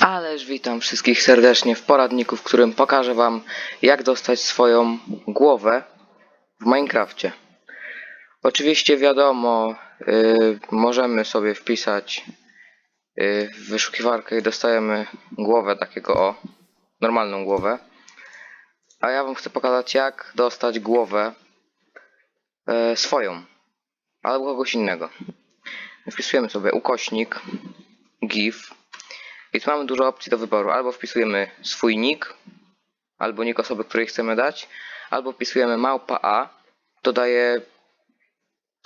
Ależ witam wszystkich serdecznie w poradniku, w którym pokażę wam jak dostać swoją głowę w Minecrafcie. Oczywiście wiadomo, y, możemy sobie wpisać y, w wyszukiwarkę i dostajemy głowę takiego o, normalną głowę. A ja wam chcę pokazać jak dostać głowę y, swoją albo kogoś innego. Wpisujemy sobie ukośnik GIF tu mamy dużo opcji do wyboru. Albo wpisujemy swój nick, albo nick osoby, której chcemy dać, albo wpisujemy małpa A, to daje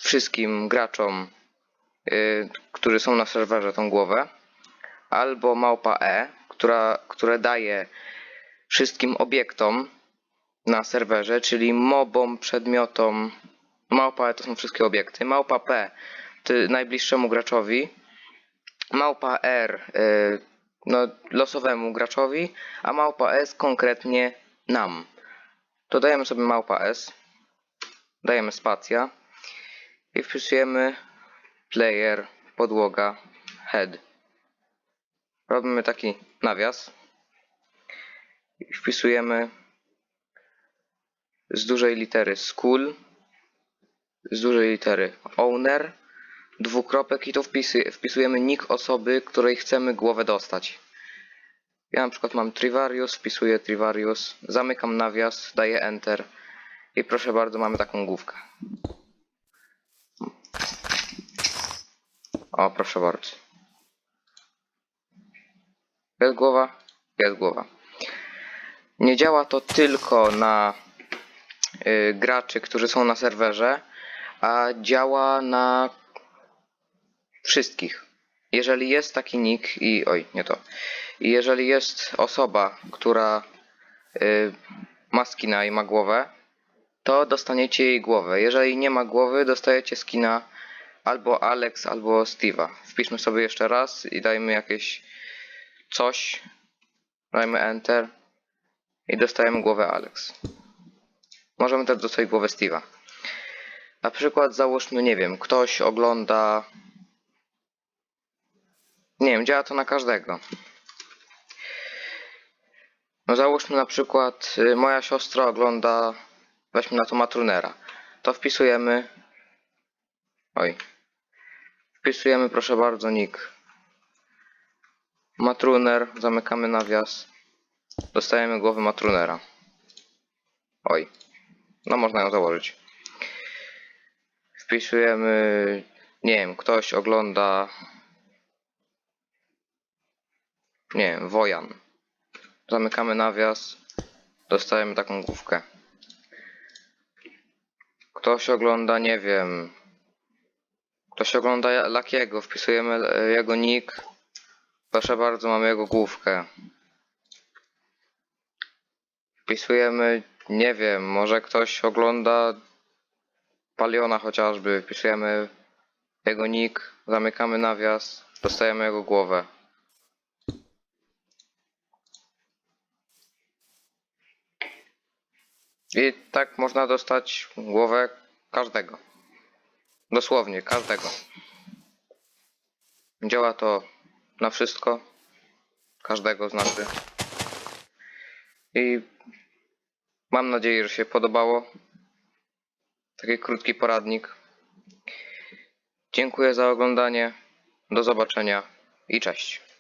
wszystkim graczom, yy, którzy są na serwerze tą głowę, albo małpa E, która, które daje wszystkim obiektom na serwerze, czyli mobom, przedmiotom. Małpa E to są wszystkie obiekty. Małpa P najbliższemu graczowi. Małpa R y, no, losowemu graczowi, a małpa S konkretnie nam. To dajemy sobie małpa S, dajemy spacja i wpisujemy player, podłoga, head. Robimy taki nawias i wpisujemy z dużej litery school, z dużej litery owner, dwukropek i tu wpisy, wpisujemy nick osoby, której chcemy głowę dostać. Ja na przykład mam Trivarius, wpisuję Trivarius, zamykam nawias, daję Enter i proszę bardzo, mamy taką główkę. O, proszę bardzo. Jest głowa? Jest głowa. Nie działa to tylko na y, graczy, którzy są na serwerze, a działa na wszystkich. Jeżeli jest taki nick i oj, nie to. I jeżeli jest osoba, która y, ma skina i ma głowę, to dostaniecie jej głowę. Jeżeli nie ma głowy, dostajecie skina albo Alex, albo Steve'a. Wpiszmy sobie jeszcze raz i dajmy jakieś coś. Dajmy Enter i dostajemy głowę Alex. Możemy też dostać głowę Steve'a. Na przykład załóżmy, nie wiem, ktoś ogląda nie wiem, działa to na każdego. No załóżmy na przykład, y, moja siostra ogląda, weźmy na to Matrunera. To wpisujemy, oj, wpisujemy proszę bardzo nick. Matruner, zamykamy nawias, dostajemy głowę Matrunera. Oj, no można ją założyć. Wpisujemy, nie wiem, ktoś ogląda nie Wojan. Zamykamy nawias, dostajemy taką główkę. Ktoś ogląda, nie wiem. Ktoś ogląda Lakiego, wpisujemy jego nick. Proszę bardzo, mamy jego główkę. Wpisujemy, nie wiem, może ktoś ogląda Paliona chociażby. Wpisujemy jego nick, zamykamy nawias, dostajemy jego głowę. I tak można dostać głowę każdego. Dosłownie każdego. Działa to na wszystko. Każdego znaczy. I mam nadzieję, że się podobało. Taki krótki poradnik. Dziękuję za oglądanie. Do zobaczenia i cześć.